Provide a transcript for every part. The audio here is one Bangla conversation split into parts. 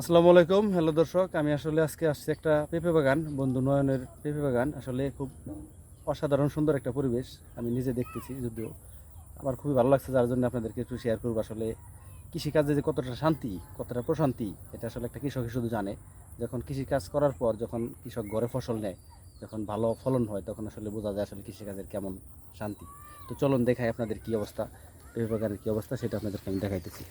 আসসালামু আলাইকুম। হ্যালো দর্শক, আমি আসলে আজকে আসছি একটা পেঁপে বাগান, বন্ধু নয়নের পেঁপে বাগান। আসলে খুব অসাধারণ সুন্দর একটা পরিবেশ আমি নিজে দেখতেছি যদিও। আমার খুবই ভালো লাগছে, যার জন্য আপনাদেরকে একটু শেয়ার করব। আসলে কৃষিকাজে যে কতটা শান্তি, কতটা প্রশান্তি, এটা আসলে একটা কৃষকই শুধু জানে। যখন কৃষিকাজ করার পর যখন কৃষক ঘরে ফসল নেয়, যখন ভালো ফলন হয়, তখন আসলে বোঝা যায় আসলে কৃষিকাজের কেমন শান্তি। তো চলুন দেখাই আপনাদের কি অবস্থা, পেঁপে বাগানের কী অবস্থা, সেটা আপনাদেরকে আমি দেখাইতেছি।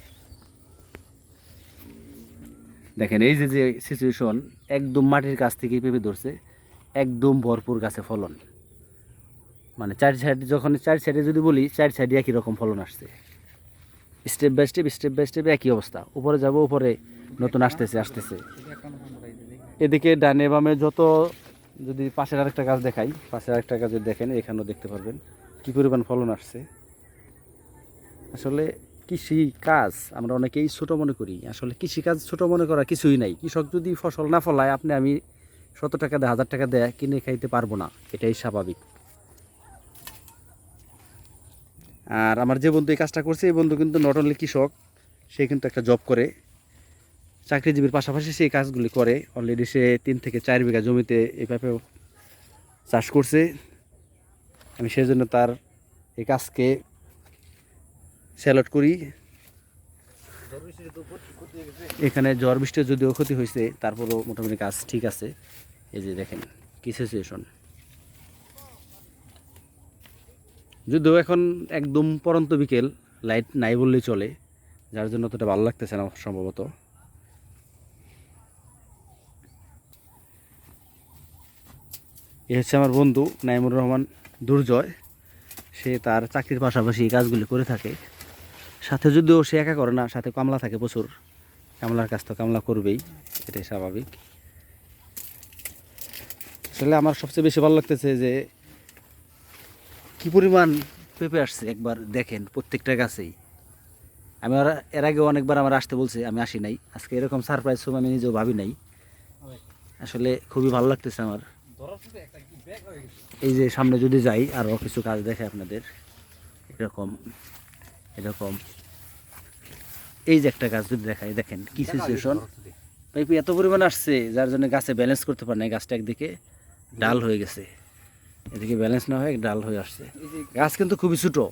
দেখেন, এই যে যে সিচুয়েশন একদম মাটির কাছ থেকে পেঁপে ধরছে, একদম ভরপুর গাছে ফলন। মানে চার সাইড যখন চার সাইডে যদি বলি, চার সাইডে একই রকম ফলন আসছে। Step by step step by step একই অবস্থা। উপরে যাব, উপরে নতুন আসতেছে আসতেছে। এদিকে ডানে বামে যত, যদি পাশের আরেকটা গাছ দেখাই, পাশের আরেকটা গাছ যদি দেখেন, এখানেও দেখতে পারবেন কী পরিমাণ ফলন আসছে। আসলে কৃষি কাজ আমরা অনেকেই ছোট মনে করি। আসলে কৃষি কাজ ছোট মনে করা কিছুই নাই। কৃষক যদি ফসল না ফলায়, আপনি আমি শত টাকা দেয়, হাজার টাকা দেয় কিনে খাইতে পারব না। এটাই স্বাভাবিক। আর আমার যে বন্ধু এই কাজটা করছে, এই বন্ধু কিন্তু নট অনলি কৃষক, সে কিন্তু একটা জব করে। চাকরিজীবীর পাশাপাশি সেই কাজগুলি করে। অলরেডি সে তিন থেকে চার বিঘা জমিতে পেঁপে চাষ করছে। আমি সেই জন্য তার এই কাজকে স্যালট করি। এখানে ঝড় বৃষ্টির যদিও ক্ষতি হয়েছে, তারপরও মোটামুটি কাজ ঠিক আছে। এই যে দেখেন, কি সিচুয়েশন যদিও এখন একদম পরন্ত বিকেল, লাইট নাই বললেই চলে, যার জন্য অতটা ভালো লাগতেছে না সম্ভবত। এ হচ্ছে আমার বন্ধু নাইমুর রহমান দুর্জয়। সে তার চাকরির পাশাপাশি এই কাজগুলি করে থাকে। সাথে যদিও সে একা করে না, সাথে কামলা থাকে প্রচুর। কামলার কাজ তো কামলা করবেই, এটাই স্বাভাবিক। আসলে আমার সবচেয়ে বেশি ভালো লাগতেছে যে, কি পরিমাণ পেঁপে আসছে একবার দেখেন প্রত্যেকটা গাছেই। আমি এর আগেও অনেকবার আমার আসতে বলছে, আমি আসি নাই। আজকে এরকম সারপ্রাইজ সব আমি নিজেও ভাবি নাই। আসলে খুবই ভালো লাগতেছে আমার। এই যে সামনে যদি যাই আরও কিছু কাজ দেখে আপনাদের। এরকম এরকম। এই যে একটা গাছ যদি দেখাই দেখেন কি সিচুয়েশন পাইপি এত পরিমাণ আসছে যার জন্য গাছে ব্যালেন্স করতে পারে না গাছটা একদিকে ডাল হয়ে গেছে। এদিকে ব্যালেন্স না হয়ে ডাল হয়ে আসছে। গাছ কিন্তু খুবই ছোটো।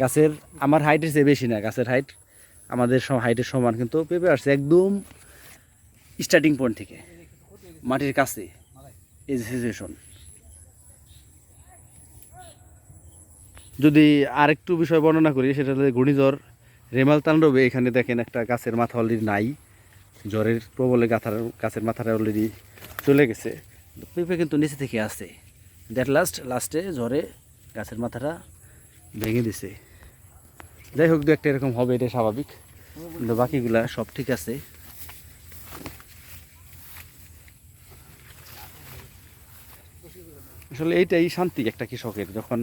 গাছের আমার হাইটের চেয়ে বেশি না গাছের হাইট আমাদের হাইটের সমান কিন্তু পেঁপে আসছে একদম স্টার্টিং পয়েন্ট থেকে মাটির কাছে। এই যে সিচুয়েশন যদি আরেকটু বিষয় বর্ণনা করি সেটা হচ্ছে ঘূর্ণিঝড়। রেমাল তাণ্ডবে এখানে দেখেন একটা গাছের মাথা অলরেডি নাই। জ্বরের প্রবলে গাথার, গাছের মাথাটা অলরেডি চলে গেছে। পেঁপে কিন্তু নিচে থেকে আসছে দ্যাট লাস্ট লাস্টে জ্বরে গাছের মাথাটা ভেঙে দিছে। যাই হোক দু একটা এরকম হবে, এটা স্বাভাবিক। কিন্তু বাকিগুলা সব ঠিক আছে। আসলে এইটাই শান্তি একটা কৃষকের, যখন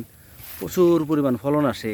প্রচুর পরিমাণ ফলন আসে।